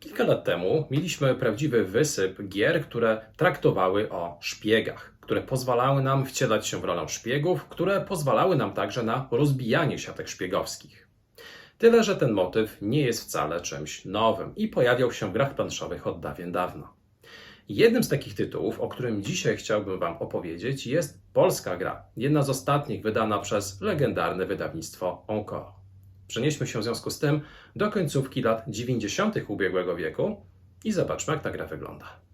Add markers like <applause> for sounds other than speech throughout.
Kilka lat temu mieliśmy prawdziwy wysyp gier, które traktowały o szpiegach, które pozwalały nam wcielać się w rolę szpiegów, które pozwalały nam także na rozbijanie siatek szpiegowskich. Tyle, że ten motyw nie jest wcale czymś nowym i pojawiał się w grach planszowych od dawien dawna. Jednym z takich tytułów, o którym dzisiaj chciałbym Wam opowiedzieć, jest polska gra, jedna z ostatnich wydana przez legendarne wydawnictwo Encore. Przenieśmy się w związku z tym do końcówki lat 90. ubiegłego wieku i zobaczmy, jak ta gra wygląda.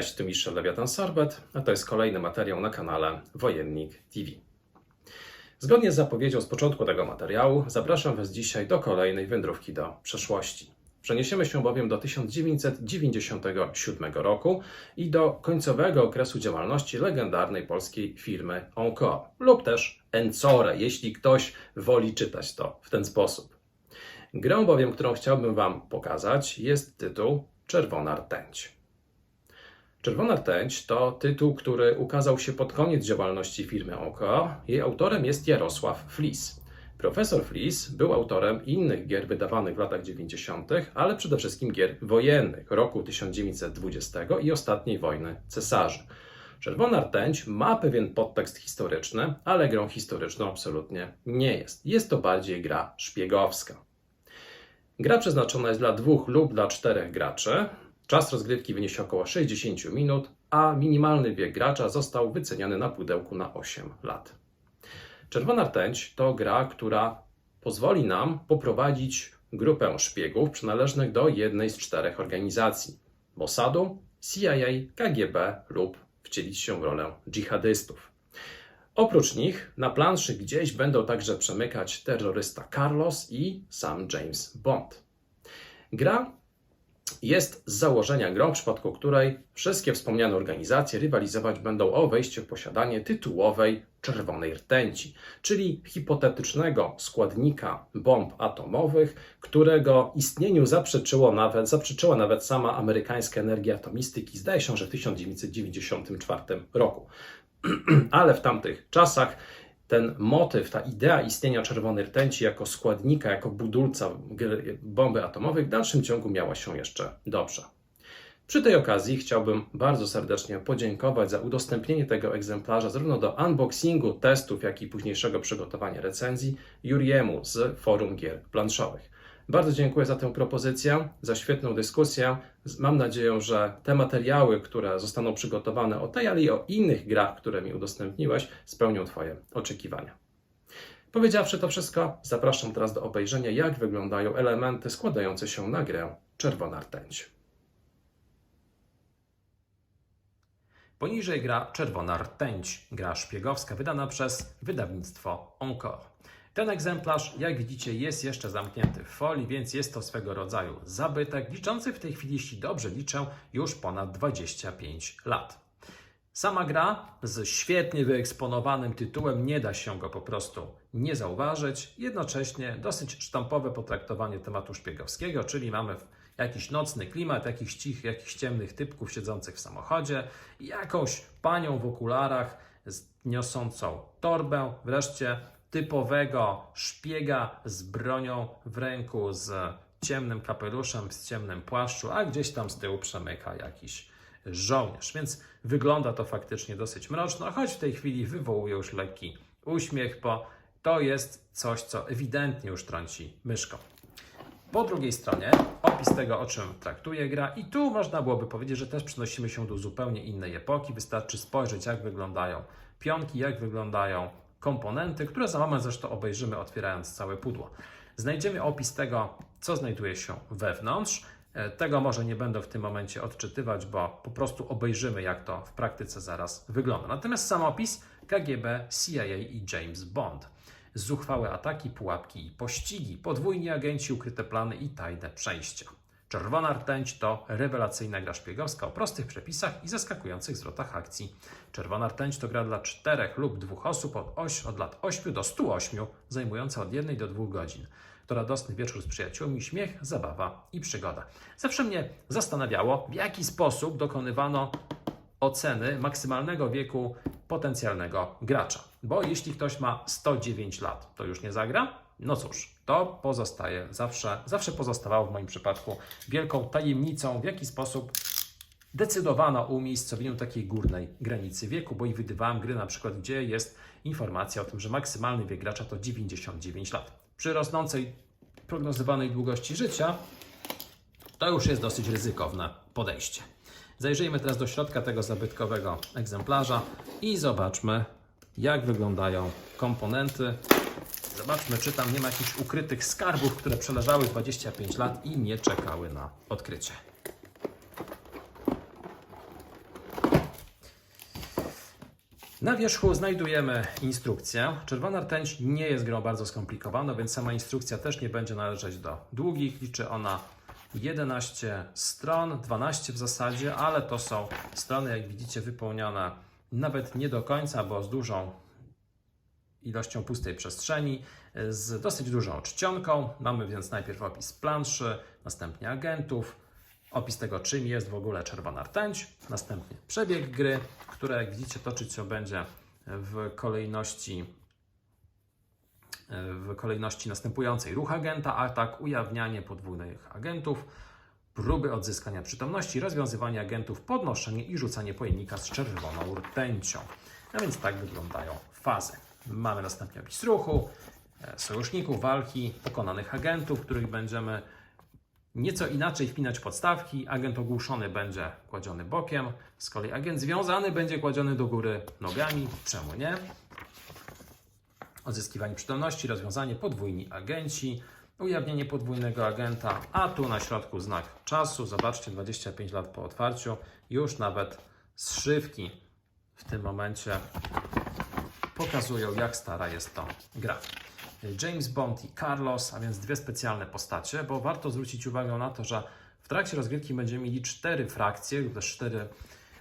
Cześć, tu Mistrz Lewiatan Sorbet, a to jest kolejny materiał na kanale Wojennik TV. Zgodnie z zapowiedzią z początku tego materiału, zapraszam Was dzisiaj do kolejnej wędrówki do przeszłości. Przeniesiemy się bowiem do 1997 roku i do końcowego okresu działalności legendarnej polskiej firmy Encore lub też Encore, jeśli ktoś woli czytać to w ten sposób. Grą bowiem, którą chciałbym Wam pokazać, jest tytuł Czerwona Rtęć. Czerwona Rtęć to tytuł, który ukazał się pod koniec działalności firmy Oko. Jej autorem jest Jarosław Flis. Profesor Flis był autorem innych gier wydawanych w latach 90., ale przede wszystkim gier wojennych roku 1920 i ostatniej wojny cesarzy. Czerwona Rtęć ma pewien podtekst historyczny, ale grą historyczną absolutnie nie jest. Jest to bardziej gra szpiegowska. Gra przeznaczona jest dla dwóch lub dla czterech graczy. Czas rozgrywki wyniesie około 60 minut, a minimalny wiek gracza został wyceniony na pudełku na 8 lat. Czerwona Rtęć to gra, która pozwoli nam poprowadzić grupę szpiegów przynależnych do jednej z czterech organizacji: Mossadu, CIA, KGB lub wcielić się w rolę dżihadystów. Oprócz nich na planszy gdzieś będą także przemykać terrorysta Carlos i sam James Bond. Gra jest z założenia grą, w przypadku której wszystkie wspomniane organizacje rywalizować będą o wejście w posiadanie tytułowej czerwonej rtęci, czyli hipotetycznego składnika bomb atomowych, którego istnieniu zaprzeczyło nawet, zaprzeczyła nawet sama amerykańska energia atomistyki, zdaje się, że w 1994 roku. <clears throat> Ale w tamtych czasach ten motyw, ta idea istnienia czerwonej rtęci jako składnika, jako budulca bomby atomowej w dalszym ciągu miała się jeszcze dobrze. Przy tej okazji chciałbym bardzo serdecznie podziękować za udostępnienie tego egzemplarza zarówno do unboxingu, testów, jak i późniejszego przygotowania recenzji Juriemu z forum gier planszowych. Bardzo dziękuję za tę propozycję, za świetną dyskusję. Mam nadzieję, że te materiały, które zostaną przygotowane o tej, ale i o innych grach, które mi udostępniłeś, spełnią Twoje oczekiwania. Powiedziawszy to wszystko, zapraszam teraz do obejrzenia, jak wyglądają elementy składające się na grę Czerwona Rtęć. Poniżej gra Czerwona Rtęć, gra szpiegowska wydana przez wydawnictwo Encore. Ten egzemplarz, jak widzicie, jest jeszcze zamknięty w folii, więc jest to swego rodzaju zabytek, liczący w tej chwili, jeśli dobrze liczę, już ponad 25 lat. Sama gra z świetnie wyeksponowanym tytułem, nie da się go po prostu nie zauważyć. Jednocześnie dosyć sztampowe potraktowanie tematu szpiegowskiego, czyli mamy jakiś nocny klimat, jakichś cichych, jakichś ciemnych typków siedzących w samochodzie, jakąś panią w okularach niosącą torbę, wreszcie typowego szpiega z bronią w ręku, z ciemnym kapeluszem, z ciemnym płaszczu, a gdzieś tam z tyłu przemyka jakiś żołnierz. Więc wygląda to faktycznie dosyć mroczno, choć w tej chwili wywołuje już lekki uśmiech, bo to jest coś, co ewidentnie już trąci myszką. Po drugiej stronie opis tego, o czym traktuje gra, i tu można byłoby powiedzieć, że też przenosimy się do zupełnie innej epoki. Wystarczy spojrzeć, jak wyglądają pionki, jak wyglądają komponenty, które za moment zresztą obejrzymy, otwierając całe pudło. Znajdziemy opis tego, co znajduje się wewnątrz. E, Tego może nie będę w tym momencie odczytywać, bo po prostu obejrzymy, jak to w praktyce zaraz wygląda. Natomiast sam opis KGB, CIA i James Bond. zuchwałe ataki, pułapki i pościgi, podwójni agenci, ukryte plany i tajne przejścia. Czerwona rtęć to rewelacyjna gra szpiegowska o prostych przepisach i zaskakujących zwrotach akcji. Czerwona rtęć to gra dla czterech lub dwóch osób od, oś, od lat 8 do 108, zajmująca od 1 do 2 godzin. To radosny wieczór z przyjaciółmi, śmiech, zabawa i przygoda. Zawsze mnie zastanawiało, w jaki sposób dokonywano oceny maksymalnego wieku potencjalnego gracza. Bo jeśli ktoś ma 109 lat, to już nie zagra? No cóż, to pozostaje zawsze, zawsze pozostawało w moim przypadku wielką tajemnicą, w jaki sposób decydowano o umiejscowieniu takiej górnej granicy wieku, bo i wydywałem gry na przykład, gdzie jest informacja o tym, że maksymalny wiek gracza to 99 lat. Przy rosnącej prognozowanej długości życia to już jest dosyć ryzykowne podejście. Zajrzyjmy teraz do środka tego zabytkowego egzemplarza i zobaczmy, jak wyglądają komponenty. Zobaczmy, czy tam nie ma jakichś ukrytych skarbów, które przeleżały 25 lat i nie czekały na odkrycie. Na wierzchu znajdujemy instrukcję. Czerwona rtęć nie jest grą bardzo skomplikowaną, więc sama instrukcja też nie będzie należeć do długich. Liczy ona 11 stron, 12 w zasadzie, ale to są strony, jak widzicie, wypełnione nawet nie do końca, bo z dużą ilością pustej przestrzeni, z dosyć dużą czcionką. Mamy więc najpierw opis planszy, następnie agentów, opis tego, czym jest w ogóle czerwona rtęć, następnie przebieg gry, które jak widzicie toczyć się będzie w kolejności w kolejności następującej. Ruch agenta, atak, ujawnianie podwójnych agentów, próby odzyskania przytomności, rozwiązywanie agentów, podnoszenie i rzucanie pojemnika z czerwoną rtęcią. A więc tak wyglądają fazy. Mamy następnie opis ruchu, e, sojuszników, walki, pokonanych agentów, których będziemy nieco inaczej wpinać podstawki. Agent ogłuszony będzie kładziony bokiem, z kolei agent związany będzie kładziony do góry nogami. Czemu nie? Odzyskiwanie przytomności, rozwiązanie podwójni agenci, ujawnienie podwójnego agenta, a tu na środku znak czasu. Zobaczcie, 25 lat po otwarciu, już nawet zszywki w tym momencie pokazują, jak stara jest to gra. James Bond i Carlos, a więc dwie specjalne postacie, bo warto zwrócić uwagę na to, że w trakcie rozgrywki będziemy mieli cztery frakcje lub też cztery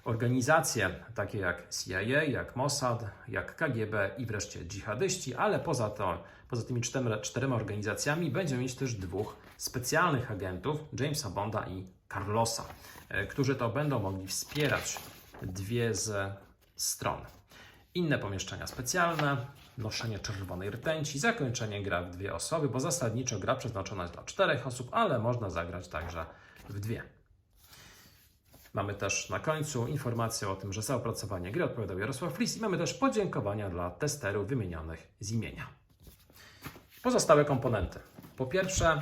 organizacje, takie jak CIA, jak Mossad, jak KGB i wreszcie dżihadyści, ale poza, to, poza tymi czterema, czterema organizacjami będziemy mieć też dwóch specjalnych agentów, Jamesa Bonda i Carlosa, e, którzy to będą mogli wspierać dwie z stron. Inne pomieszczenia specjalne, noszenie czerwonej rtęci, zakończenie gra w dwie osoby, bo zasadniczo gra przeznaczona jest dla czterech osób, ale można zagrać także w dwie. Mamy też na końcu informację o tym, że za opracowanie gry odpowiadał Jarosław Lis i mamy też podziękowania dla testerów wymienionych z imienia. Pozostałe komponenty. Po pierwsze,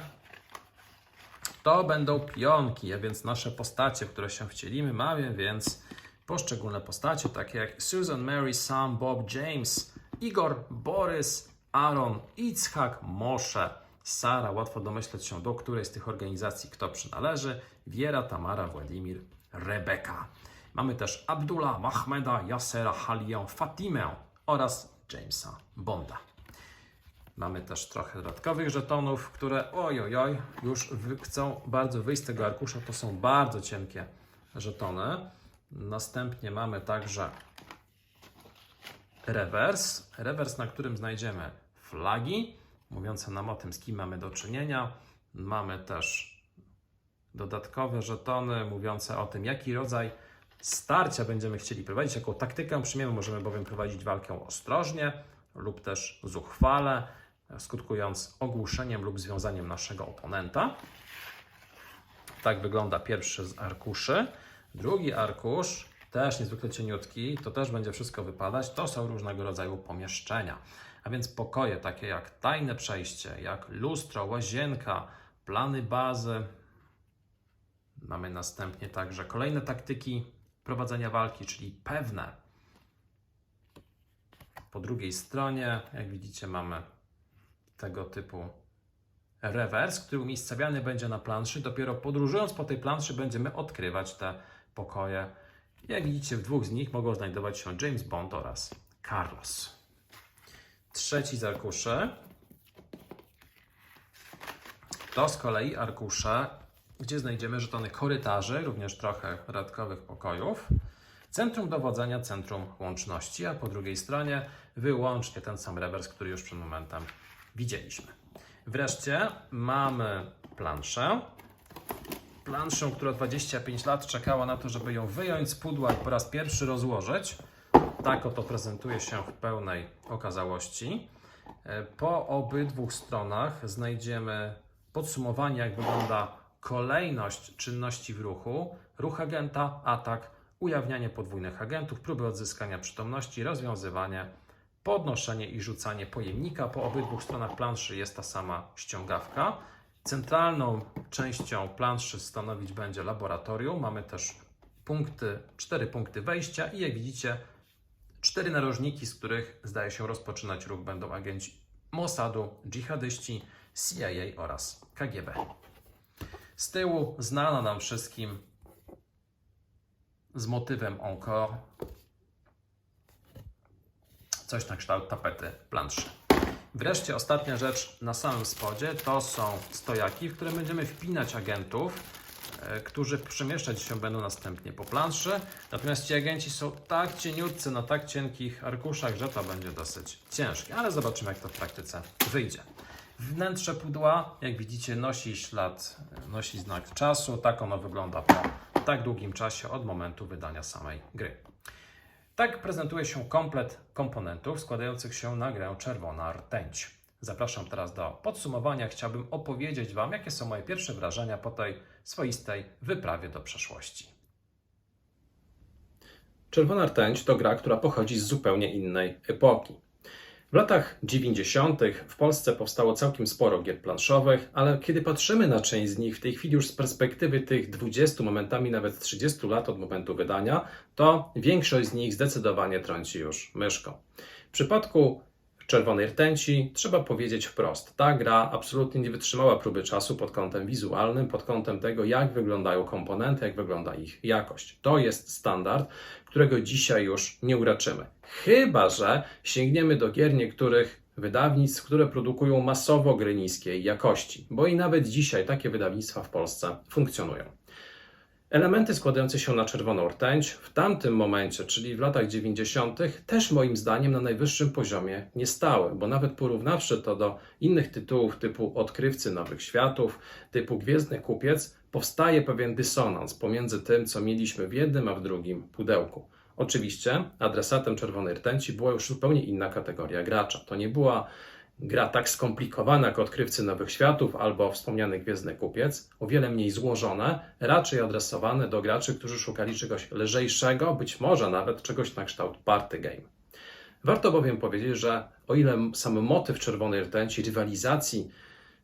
to będą pionki, a więc nasze postacie, w które się wcielimy. Mamy więc poszczególne postacie, takie jak Susan, Mary, Sam, Bob, James, Igor, Borys, Aaron, Itzhak, Moshe, Sara. Łatwo domyśleć się, do której z tych organizacji kto przynależy. Wiera, Tamara, Władimir, Rebeka. Mamy też Abdullah, Mahmeda, Yasera, Halię, Fatimę oraz Jamesa Bonda. Mamy też trochę dodatkowych żetonów, które ojojoj, już chcą bardzo wyjść z tego arkusza. To są bardzo cienkie żetony. Następnie mamy także rewers. Rewers, na którym znajdziemy flagi, mówiące nam o tym, z kim mamy do czynienia. Mamy też dodatkowe żetony mówiące o tym, jaki rodzaj starcia będziemy chcieli prowadzić, jaką taktykę przyjmiemy. Możemy bowiem prowadzić walkę ostrożnie lub też zuchwale, skutkując ogłuszeniem lub związaniem naszego oponenta. Tak wygląda pierwszy z arkuszy. Drugi arkusz, też niezwykle cieniutki, to też będzie wszystko wypadać. To są różnego rodzaju pomieszczenia. A więc pokoje takie jak tajne przejście, jak lustro, łazienka, plany bazy, Mamy następnie także kolejne taktyki prowadzenia walki, czyli pewne. Po drugiej stronie, jak widzicie, mamy tego typu rewers, który umiejscowiany będzie na planszy. Dopiero podróżując po tej planszy będziemy odkrywać te pokoje. Jak widzicie, w dwóch z nich mogą znajdować się James Bond oraz Carlos. Trzeci z arkuszy to z kolei arkusze, gdzie znajdziemy żetony korytarzy, również trochę dodatkowych pokojów. Centrum dowodzenia, centrum łączności, a po drugiej stronie wyłącznie ten sam rewers, który już przed momentem widzieliśmy. Wreszcie mamy planszę. Planszę, która 25 lat czekała na to, żeby ją wyjąć z pudła i po raz pierwszy rozłożyć. Tak oto prezentuje się w pełnej okazałości. E, Po obydwu stronach znajdziemy podsumowanie, jak wygląda kolejność czynności w ruchu, ruch agenta, atak, ujawnianie podwójnych agentów, próby odzyskania przytomności, rozwiązywanie, podnoszenie i rzucanie pojemnika. Po obydwu stronach planszy jest ta sama ściągawka. Centralną częścią planszy stanowić będzie laboratorium. Mamy też punkty, cztery punkty wejścia i jak widzicie, cztery narożniki, z których zdaje się rozpoczynać ruch będą agenci Mossadu, dżihadyści, CIA oraz KGB. Z tyłu znana nam wszystkim z motywem encore coś na kształt tapety planszy. Wreszcie ostatnia rzecz na samym spodzie to są stojaki, w które będziemy wpinać agentów, e, którzy przemieszczać się będą następnie po planszy. Natomiast ci agenci są tak cieniutcy na tak cienkich arkuszach, że to będzie dosyć ciężkie, ale zobaczymy jak to w praktyce wyjdzie. Wnętrze pudła, jak widzicie, nosi ślad, nosi znak czasu. Tak ono wygląda po tak długim czasie od momentu wydania samej gry. Tak prezentuje się komplet komponentów składających się na grę Czerwona Rtęć. Zapraszam teraz do podsumowania. Chciałbym opowiedzieć Wam, jakie są moje pierwsze wrażenia po tej swoistej wyprawie do przeszłości. Czerwona Rtęć to gra, która pochodzi z zupełnie innej epoki. W latach 90. w Polsce powstało całkiem sporo gier planszowych, ale kiedy patrzymy na część z nich w tej chwili już z perspektywy tych 20, momentami nawet 30 lat od momentu wydania, to większość z nich zdecydowanie trąci już myszką. W przypadku Czerwonej Rtęci trzeba powiedzieć wprost, ta gra absolutnie nie wytrzymała próby czasu pod kątem wizualnym, pod kątem tego, jak wyglądają komponenty, jak wygląda ich jakość. To jest standard, którego dzisiaj już nie uraczymy. Chyba, że sięgniemy do gier niektórych wydawnictw, które produkują masowo gry niskiej jakości, bo i nawet dzisiaj takie wydawnictwa w Polsce funkcjonują. Elementy składające się na czerwoną rtęć w tamtym momencie, czyli w latach 90., też moim zdaniem na najwyższym poziomie nie stały, bo nawet porównawszy to do innych tytułów typu Odkrywcy Nowych Światów, typu Gwiezdny Kupiec, powstaje pewien dysonans pomiędzy tym, co mieliśmy w jednym, a w drugim pudełku. Oczywiście adresatem czerwonej rtęci była już zupełnie inna kategoria gracza. To nie była gra tak skomplikowana jak Odkrywcy Nowych Światów albo wspomniany Gwiezdny Kupiec, o wiele mniej złożone, raczej adresowane do graczy, którzy szukali czegoś lżejszego, być może nawet czegoś na kształt party game. Warto bowiem powiedzieć, że o ile sam motyw Czerwonej Rtęci, rywalizacji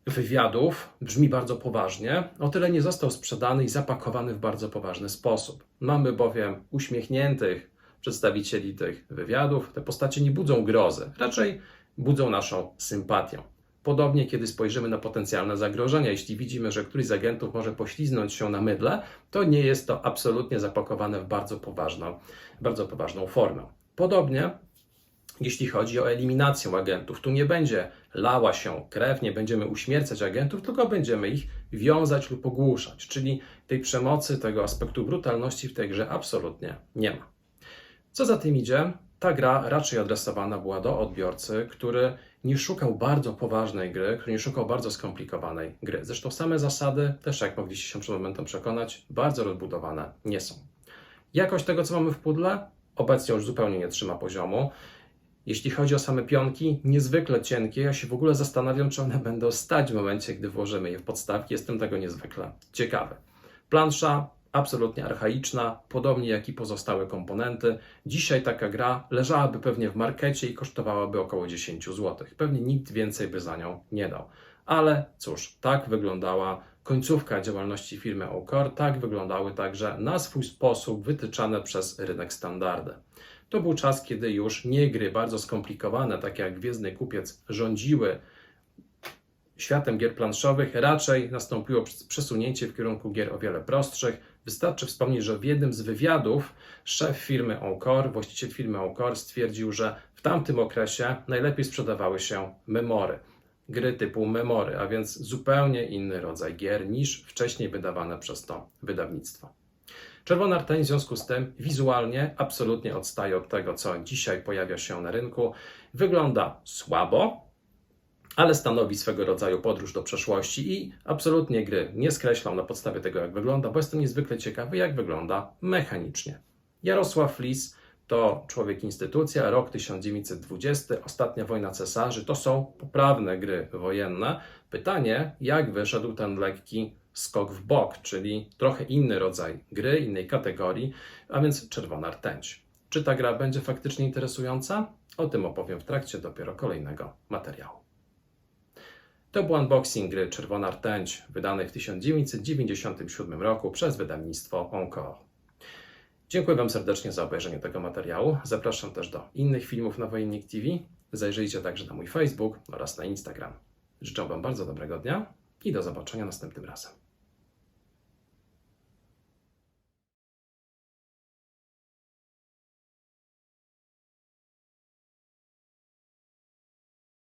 wywiadów brzmi bardzo poważnie, o tyle nie został sprzedany i zapakowany w bardzo poważny sposób. Mamy bowiem uśmiechniętych przedstawicieli tych wywiadów, te postacie nie budzą grozy, raczej budzą naszą sympatię. Podobnie, kiedy spojrzymy na potencjalne zagrożenia, jeśli widzimy, że któryś z agentów może pośliznąć się na mydle, to nie jest to absolutnie zapakowane w bardzo poważną, bardzo poważną formę. Podobnie, jeśli chodzi o eliminację agentów, tu nie będzie lała się krew, nie będziemy uśmiercać agentów, tylko będziemy ich wiązać lub ogłuszać, czyli tej przemocy, tego aspektu brutalności w tej grze absolutnie nie ma. Co za tym idzie, ta gra raczej adresowana była do odbiorcy, który nie szukał bardzo poważnej gry, który nie szukał bardzo skomplikowanej gry. Zresztą same zasady, też jak mogliście się przed momentem przekonać, bardzo rozbudowane nie są. Jakość tego, co mamy w pudle, obecnie już zupełnie nie trzyma poziomu. Jeśli chodzi o same pionki, niezwykle cienkie. Ja się w ogóle zastanawiam, czy one będą stać w momencie, gdy włożymy je w podstawki. Jestem tego niezwykle ciekawy. Plansza absolutnie archaiczna, podobnie jak i pozostałe komponenty. Dzisiaj taka gra leżałaby pewnie w markecie i kosztowałaby około 10 zł. Pewnie nikt więcej by za nią nie dał. Ale cóż, tak wyglądała końcówka działalności firmy Ocor, tak wyglądały także na swój sposób wytyczane przez rynek standardy. To był czas, kiedy już nie gry bardzo skomplikowane, takie jak Gwiezdny Kupiec, rządziły światem gier planszowych, raczej nastąpiło przesunięcie w kierunku gier o wiele prostszych. Wystarczy wspomnieć, że w jednym z wywiadów szef firmy Encore, właściciel firmy Encore stwierdził, że w tamtym okresie najlepiej sprzedawały się memory. Gry typu memory, a więc zupełnie inny rodzaj gier niż wcześniej wydawane przez to wydawnictwo. Czerwona rtęć w związku z tym wizualnie absolutnie odstaje od tego, co dzisiaj pojawia się na rynku. Wygląda słabo, ale stanowi swego rodzaju podróż do przeszłości i absolutnie gry nie skreślam na podstawie tego, jak wygląda, bo jestem niezwykle ciekawy, jak wygląda mechanicznie. Jarosław Flis to człowiek instytucja, rok 1920, ostatnia wojna cesarzy, to są poprawne gry wojenne. Pytanie, jak wyszedł ten lekki skok w bok, czyli trochę inny rodzaj gry, innej kategorii, a więc czerwona rtęć. Czy ta gra będzie faktycznie interesująca? O tym opowiem w trakcie dopiero kolejnego materiału. To był unboxing gry Czerwona Rtęć, wydanej w 1997 roku przez wydawnictwo Onco. Dziękuję Wam serdecznie za obejrzenie tego materiału. Zapraszam też do innych filmów na Wojennik TV. Zajrzyjcie także na mój Facebook oraz na Instagram. Życzę Wam bardzo dobrego dnia i do zobaczenia następnym razem.